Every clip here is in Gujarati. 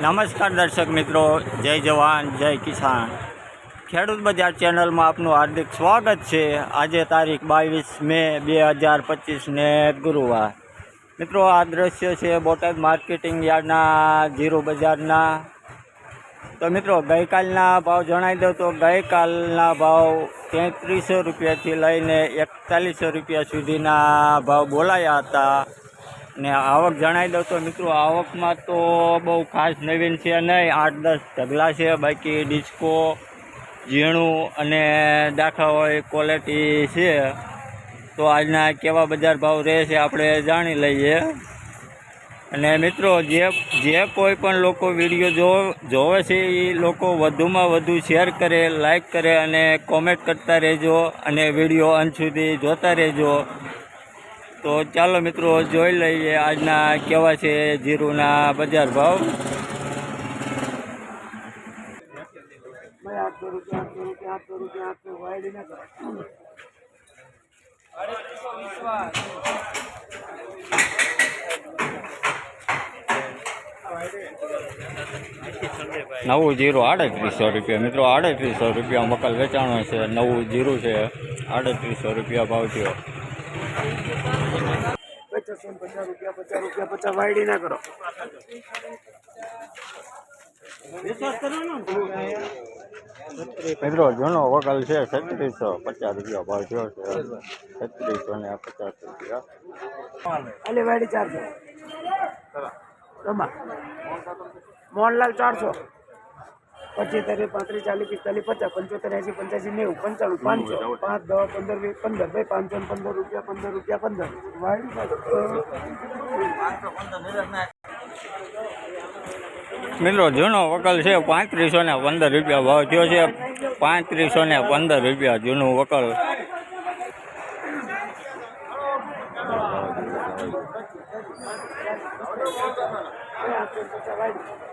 નમસ્કાર દર્શક મિત્રો, જય જવાન, જય કિસાન. ખેડૂત બજાર ચેનલમાં આપનું હાર્દિક સ્વાગત છે. આજે તારીખ બાવીસ મે બે હજાર પચીસને ગુરુવાર. મિત્રો, આ દ્રશ્ય છે બોટાદ માર્કેટિંગ યાર્ડના, જીરો બજારના. તો મિત્રો, ગઈકાલના ભાવ જણાવી દઉં તો ગઈકાલના ભાવ તેત્રીસો રૂપિયાથી લઈને એકતાલીસો રૂપિયા સુધીના ભાવ બોલાયા હતા. ને આવક જણાવી દઉં તો મિત્રો આવકમાં તો બહુ ખાસ નવીન છે નહીં. આઠ દસ ઢગલા છે, બાકી ડિસ્કો, ઝીણું અને દાખલા હોય ક્વોલિટી છે. તો આજના કેવા બજાર ભાવ રહે છે આપણે જાણી લઈએ. અને મિત્રો જે જે કોઈ પણ લોકો વીડિયો જો, જોવે છે એ લોકો વધુમાં વધુ શેર કરે લાઈક કરે અને કોમેન્ટ કરતા રહેજો અને વીડિયો અંત સુધી જોતા રહેજો. તો ચાલો મિત્રો, જોઈ લઈએ આજના કેવા છે જીરુના બજાર ભાવ. નવું જીરું આડત્રીસો રૂપિયા. મિત્રો, આડત્રીસો રૂપિયા મકલ વેચાણો છે, નવું જીરું છે, આડત્રીસો રૂપિયા ભાવ થયો. પચાસો પચાસ રૂપિયા પચાસ રૂપિયા પચાસ વાયડી ના કરો મિત્રો જૂનો વકલ છે છત્રીસો પચાસ રૂપિયા ભાવ થયો છે. છત્રીસો ને પચાસ રૂપિયા. અલી વાયડી ચારસો. મોહનલાલ ચારસો. પચીતેર પાંત્રીસ ચાલીસ પિસ્તાલીસ પચાસ પંચોતેર એસી પંચ્યાસી નેવું પંચાણું પાંચસો પાંચ દસ પંદર વીસ પંદર ભાઈ પાંચસો પંદર રૂપિયા પંદર રૂપિયા પંદર. મિત્રો જૂનો વકલ છે પાંત્રીસો ને પંદર રૂપિયા ભાવ થયો છે. પાંત્રીસો ને પંદર રૂપિયા જૂનું વકલ. Thank પચાસ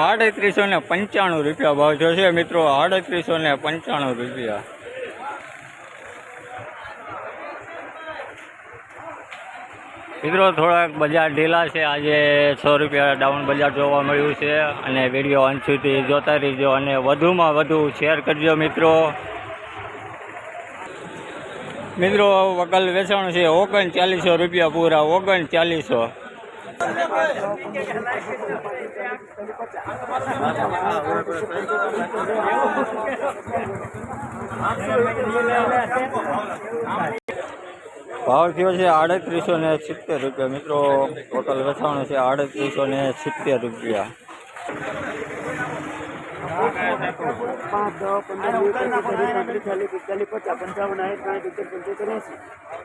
આડત્રીસો ને પંચાણું રૂપિયા ભાવ જોશે મિત્રો આડત્રીસો ને પંચાણું રૂપિયા મિત્રો, થોડાક બજાર ઢીલા છે. આજે સો રૂપિયા ડાઉન બજાર જોવા મળ્યું છે અને વીડિયો અંત સુધી જોતા રહીજો અને વધુમાં વધુ શેર કરજો મિત્રો. મિત્રો, વકલ વેચાણ છે ઓગણ ચાલીસો રૂપિયા પૂરા ઓગણ ચાલીસો ભાવ થયો છે આડત્રીસો ને સિત્તેર રૂપિયા મિત્રો ટોટલ વેચાણ છે આડત્રીસો ને સિત્તેર રૂપિયા પાંચ દસ પંદર વીસ પચીસ ત્રીસ પાંત્રીસ ચાલીસ પિસ્તાલીસ પચાસ પંચાવન સાઠ સાઠ સિત્તેર પંચોતેર એસી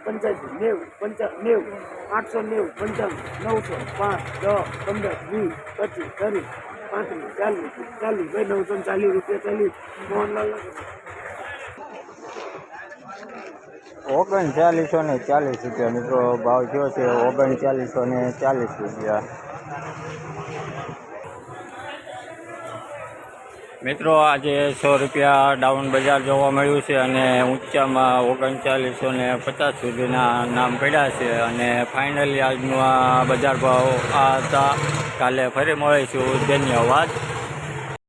પંચ્યાસી નેવું પંચા નેવું આઠસો નેવું પંચાવન નવસો પાંચ દસ પંદર વીસ પચીસ ત્રીસ પાંત્રીસ ચાલીસ ચાલીસ ભાઈ નવસો ને ચાલીસ રૂપિયા ચાલીસ મોહનલાલ ઓગણ ચાલીસો ને ચાલીસ રૂપિયા મિત્રો ભાવ થયો છે? ઓગણ ચાલીસો ને ચાલીસ રૂપિયા. મિત્રો, આજે સો રૂપિયા ડાઉન બજાર જોવા મળ્યું છે અને ઊંચામાં ઓગણચાલીસો ને પચાસ સુધીના નામ પડ્યા છે અને ફાઇનલી આજનું આ બજાર ભાવ આ હતા. કાલે ફરી મળીશું. ધન્યવાદ.